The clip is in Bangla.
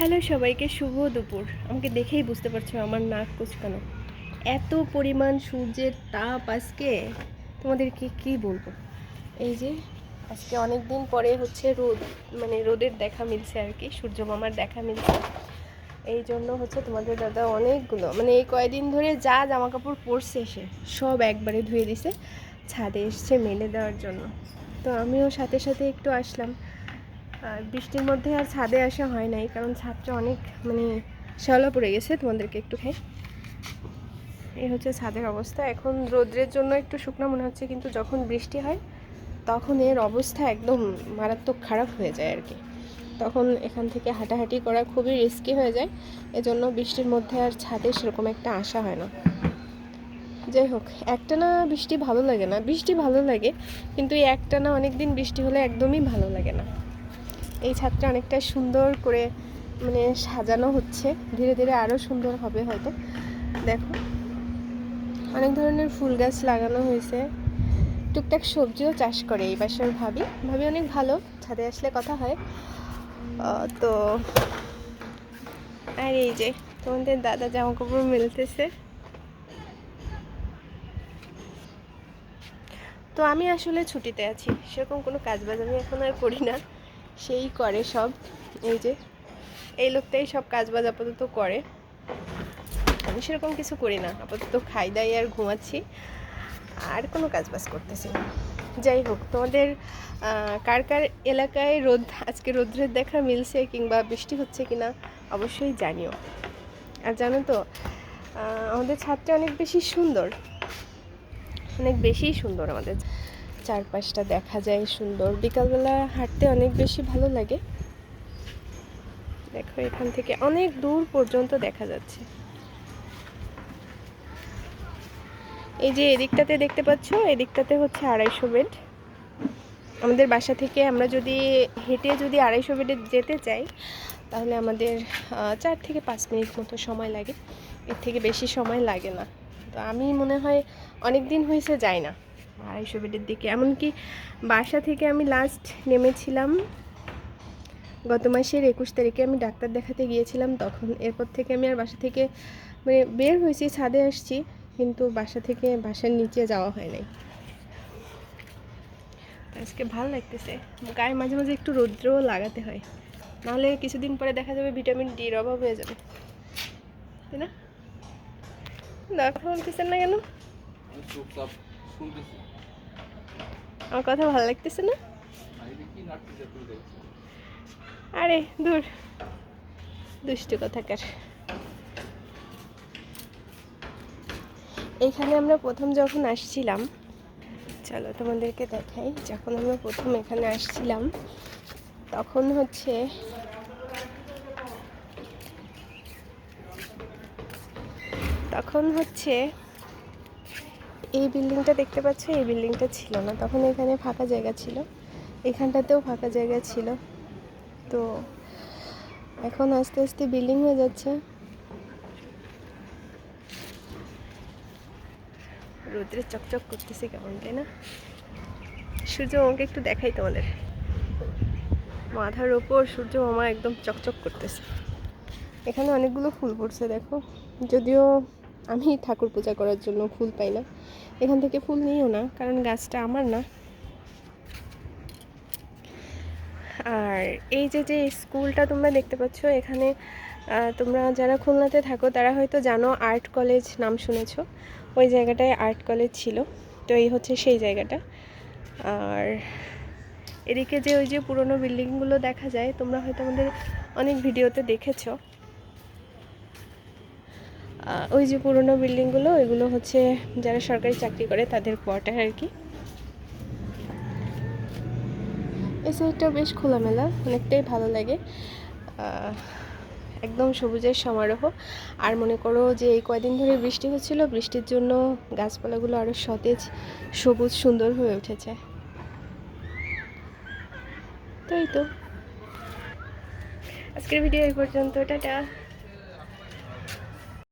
হ্যালো সবাইকে, শুভ দুপুর। আমাকে দেখেই বুঝতে পারছ আমার নাক কুচকানো। এত পরিমাণ সূর্যের তাপ আজকে, তোমাদেরকে কি বলব? এই যে, আজকে অনেক দিন পরে হচ্ছে রোদ মানে রোদের দেখা মিলছে আর কি সূর্য মামার দেখা মিলছে। এই জন্য হচ্ছে তোমাদের দাদা অনেকগুলো মানে এই কয়দিন ধরে যা জামা কাপড় পরছে সে, সব একবারে ধুয়ে দিছে, ছাদে এসছে মেলে দেওয়ার জন্য। তো আমিও সাথে সাথে একটু আসলাম। বৃষ্টির মধ্যে আর ছাদে আসা হয় নাই, কারণ ছাদটা অনেক মানে শ্যাওলা পড়ে গেছে, তোমাদেরকে একটু খাই। এই হচ্ছে ছাদের অবস্থা। এখন রোদ্রের জন্য একটু শুকনো মনে হচ্ছে, কিন্তু যখন বৃষ্টি হয়, তখন এর অবস্থা একদম মারাত্মক খারাপ হয়ে যায় আর কি। তখন এখান থেকে হাঁটাহাঁটি করা খুবই রিস্কি হয়ে যায়। এজন্য বৃষ্টির মধ্যে আর ছাদে সেরকম একটা আসা হয় না। যাই হোক, একটানা বৃষ্টি ভালো লাগে না। বৃষ্টি ভালো লাগে, কিন্তু এই একটানা অনেক দিন বৃষ্টি হলে একদমই ভালো লাগে না। এই ছাদটা অনেকটা সুন্দর করে মানে সাজানো হচ্ছে। ধীরে ধীরে আরও সুন্দর হবে হয়তো। দেখো। অনেক ধরনের ফুল গাছ লাগানো হয়েছে। টুকটাক সবজিও চাষ করে এই বাসার ভাবি। ভাবি অনেক ভালো, ছাদে আসলে কথা হয়। তো আর এই যে তোমাদের দাদা জামা কাপড় মেলতেছে। তো আমি আসলে ছুটিতে আছি। সেরকম কোনো কাজ বাজ আমি এখন আর করি না। সেই করে সব, এই যে, এই লোকটাই সব কাজ বাজ আপাতত করে। আমি সেরকম কিছু করি না, আপাতত খাই দাই আর ঘুমাচ্ছি, আর কোনো কাজ বাজ করতেছি না। যাই হোক, তোমাদের কার কার এলাকায় রোদ, আজকে রোদ্রের দেখা মিলছে কিংবা বৃষ্টি হচ্ছে কি না অবশ্যই জানিও। আর জানো তো আমাদের ছাদটা অনেক বেশি সুন্দর। অনেক বেশি সুন্দর আমাদের চারপাশটা দেখা যায় সুন্দর। বিকালবেলা হাঁটতে অনেক বেশি ভালো লাগে। দেখো, এখান থেকে অনেক দূর পর্যন্ত দেখা যাচ্ছে। এই যে এদিকটাতে দেখতে পাচ্ছ, এদিকটাতে হচ্ছে আড়াইশো বেড। আমাদের বাসা থেকে আমরা যদি হেঁটে যদি আড়াইশো বেডে যেতে চাই, তাহলে আমাদের চার থেকে পাঁচ মিনিট মতো সময় লাগে। এর থেকে বেশি সময় লাগে না। তো আমি মনে হয় অনেক দিন হয়েছে যাই না। আড়াইশো বেডের দিকে। এমনকি বাসা থেকে আমি লাস্ট নেমেছিলাম। গত মাসের একুশ তারিখে আমি ডাক্তার দেখাতে গিয়েছিলাম তখন। এরপর থেকে আমি আর বাসা থেকে মানে বের হয়েছি, ছাদে আসছি, কিন্তু বাসা থেকে বাসার নিচে যাওয়া হয় নাই। আজকে ভালো লাগতেছে। গায়ে মাঝে মাঝে একটু রৌদ্রও লাগাতে হয়। নাহলে কিছুদিন পরে দেখা যাবে ভিটামিন ডির অভাব হয়ে যাবে। তাই না? দেখা বলতেছেন না কেন? শুনতেছি। আমার কথা ভালো লাগতেছে না? আরে দূর। দুষ্টু কথাকার। এখানে আমরা প্রথম যখন আসছিলাম চলো তোমাদেরকে দেখাই যখন আমরা প্রথম এখানে আসছিলাম তখন হচ্ছে তখন হচ্ছে এই বিল্ডিংটা দেখতে পাচ্ছ, এই বিল্ডিংটা ছিল না। তখন এখানে ফাঁকা জায়গা ছিল। এখানটাতেও ফাঁকা জায়গা ছিল। তো এখন আস্তে আস্তে বিল্ডিং হয়ে যাচ্ছে। রোদ্রে চকচক করতেছে কেমন, তাই না? সূর্য মামাকে একটু দেখাই তোমাদের। মাথার ওপর সূর্য মামা একদম চকচক করতেছে। এখানে অনেকগুলো ফুল পড়ছে, দেখো। যদিও আমি ঠাকুর পূজা করার জন্য ফুল পাই না। এখান থেকে ফুল নিও না, কারণ গাছটা আমার না। আর এই যে যে স্কুলটা তোমরা দেখতে পাচ্ছ, এখানে তোমরা যারা খুলনাতে থাকো, তারা হয়তো জানো আর্ট কলেজ নাম শুনেছ। ওই জায়গাটায় আর্ট কলেজ ছিল, তো এই হচ্ছে সেই জায়গাটা। আর এদিকে যে ওই যে পুরনো বিল্ডিংগুলো দেখা যায়, তোমরা হয়তো আমাদের অনেক ভিডিওতে দেখেছ। ওই যে পুরনো বিল্ডিংগুলো, ওইগুলো হচ্ছে যারা সরকারি চাকরি করে তাদের কোয়ার্টার আর কি। এই সাইডটা বেশ খোলামেলা, অনেকটাই ভালো লাগে। একদম সবুজের সমারোহ। আর মনে করো যে এই কয়দিন ধরে বৃষ্টি হচ্ছিল, বৃষ্টির জন্য গাছপালাগুলো আরও সতেজ, সবুজ, সুন্দর হয়ে উঠেছে। তাই তো। আজকের ভিডিও এই পর্যন্ত, টাটা।